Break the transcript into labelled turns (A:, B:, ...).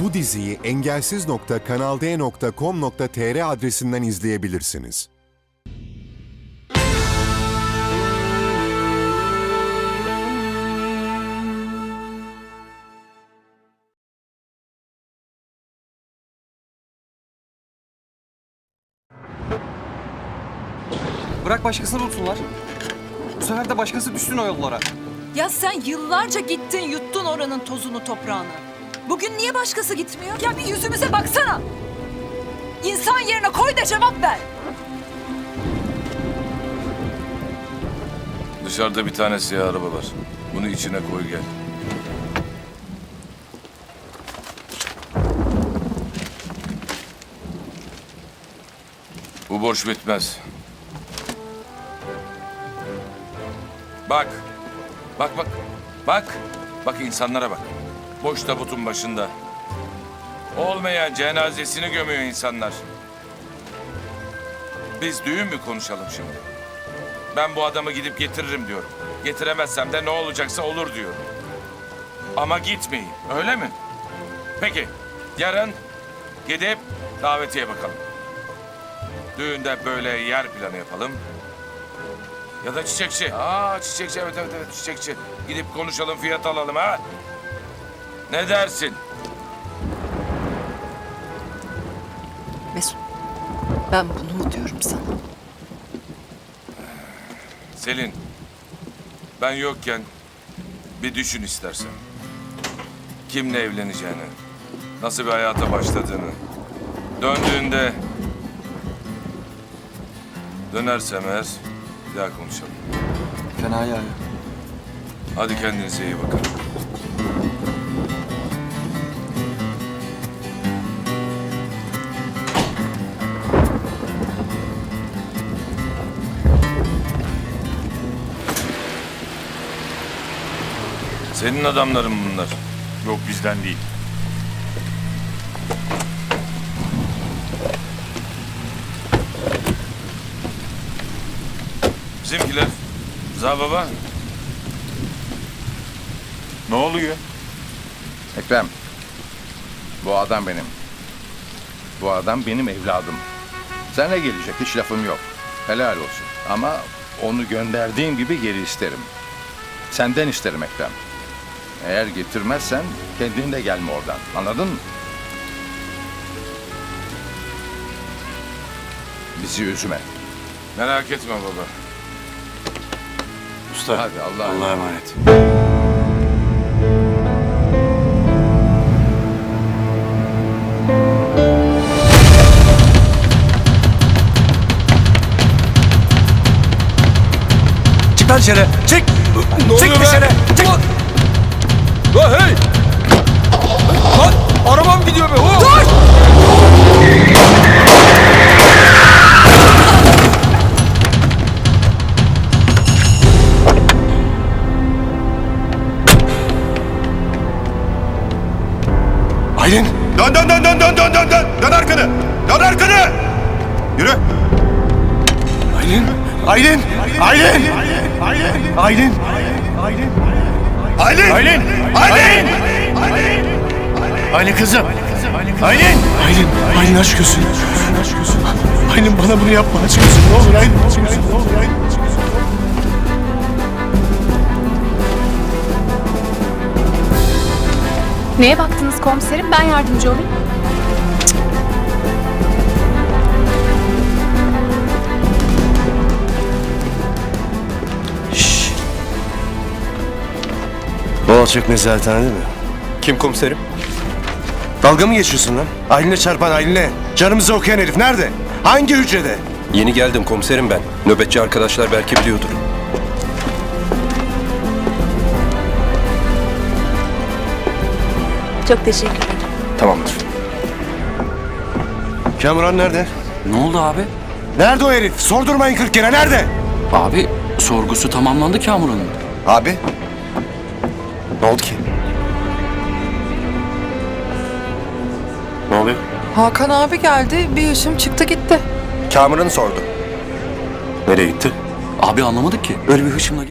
A: Bu diziyi engelsiz.kanalde.com.tr adresinden izleyebilirsiniz.
B: Bırak başkasını bulsunlar. Bu sefer de başkası düşsün o yollara.
C: Ya sen yıllarca gittin yuttun oranın tozunu toprağını. Bugün niye başkası gitmiyor? Ya bir yüzümüze baksana. İnsan yerine koy da cevap ver.
D: Dışarıda bir tane siyah araba var. Bunu içine koy gel. Bu borç bitmez. Bak. Bak bak. Bak. Bak insanlara bak. Boş tabutun başında. Olmayan cenazesini gömüyor insanlar. Biz düğün mü konuşalım şimdi? Ben bu adamı gidip getiririm diyorum. Getiremezsem de ne olacaksa olur diyorum. Ama gitmeyin, öyle mi? Peki, yarın gidip davetiye bakalım. Düğünde böyle yer planı yapalım. Ya da çiçekçi. Aa çiçekçi, evet evet evet çiçekçi. Gidip konuşalım, fiyat alalım ha. Ne dersin?
C: Mesut, ben bunu mu diyorum sana?
D: Selin, ben yokken bir düşün istersen. Kimle evleneceğini, nasıl bir hayata başladığını. Döndüğünde dönersem eğer bir daha konuşalım.
B: Fena ya.
D: Hadi kendinize iyi bakın. Senin adamların bunlar.
E: Yok bizden değil.
D: Bizimkiler. Rıza baba.
E: Ne oluyor?
F: Ekrem. Bu adam benim. Bu adam benim evladım. Sana gelecek hiç lafım yok. Helal olsun. Ama onu gönderdiğim gibi geri isterim. Senden isterim Ekrem. Eğer getirmezsen kendin de gelme oradan. Anladın mı? Bizi üzme.
D: Merak etme baba.
E: Usta.
F: Hadi Allah'a
E: Allah'a emanet.
B: Çık lan dışarı. Çık. Çık dışarı. Çık. Hey. Lan arabam gidiyor be. Dur.
G: Aylin! Dön dön dön dön dön dön dön dön! Dön arkanı! Dön arkanı! Yürü! Aylin! Aylin! Aylin! Aylin! Aylin! Aylin! Aylin! Aylin! Aylin kızım! Aylin! Aylin! Aylin aşk gözünü. Aşk gözünü. Aylin bana bunu yapma aşk gözünü. Ne olur Aylin aşk gözünü. Ne olur Aylin aşk.
H: Neye baktınız komiserim? Ben yardımcı olayım.
G: Boğaçak nezarethanede mi? Kim komiserim? Dalga mı geçiyorsun lan? Aylin'e çarpan Aylin'e. Canımızı okuyan herif nerede? Hangi hücrede?
I: Yeni geldim komiserim ben. Nöbetçi arkadaşlar belki biliyordur.
H: Çok teşekkür ederim.
I: Tamamdır.
G: Kamuran nerede?
J: Ne oldu abi?
G: Nerede o herif? Sordurmayın kırk kere nerede?
J: Abi sorgusu tamamlandı Kamuran'ın.
G: Abi. Ne oldu ki? Ne oluyor?
C: Hakan abi geldi, bir işim çıktı gitti.
G: Kamuran'ı sordu. Nereye gitti?
J: Abi anlamadık ki. Öyle bir hışımla